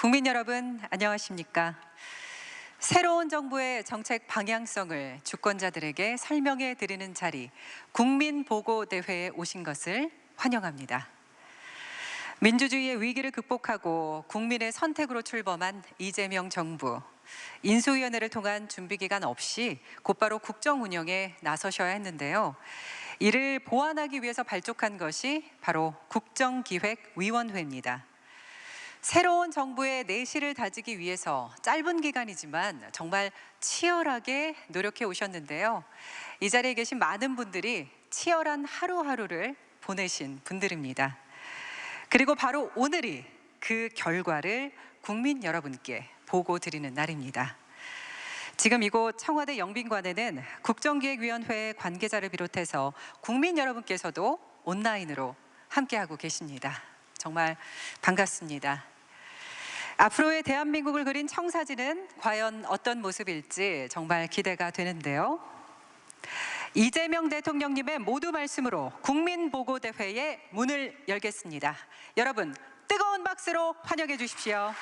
국민 여러분 안녕하십니까? 새로운 정부의 정책 방향성을 주권자들에게 설명해 드리는 자리 국민 보고 대회에 오신 것을 환영합니다. 민주주의의 위기를 극복하고 국민의 선택으로 출범한 이재명 정부 인수위원회를 통한 준비 기간 없이 곧바로 국정 운영에 나서셔야 했는데요. 이를 보완하기 위해서 발족한 것이 바로 국정기획위원회입니다. 새로운 정부의 내실을 다지기 위해서 짧은 기간이지만 정말 치열하게 노력해 오셨는데요. 이 자리에 계신 많은 분들이 치열한 하루하루를 보내신 분들입니다. 그리고 바로 오늘이 그 결과를 국민 여러분께 보고 드리는 날입니다. 지금 이곳 청와대 영빈관에는 국정기획위원회 관계자를 비롯해서 국민 여러분께서도 온라인으로 함께하고 계십니다. 정말 반갑습니다. 앞으로의 대한민국을 그린 청사진은 과연 어떤 모습일지 정말 기대가 되는데요. 이재명 대통령님의 모두 말씀으로 국민보고대회의 문을 열겠습니다. 여러분 뜨거운 박수로 환영해 주십시오.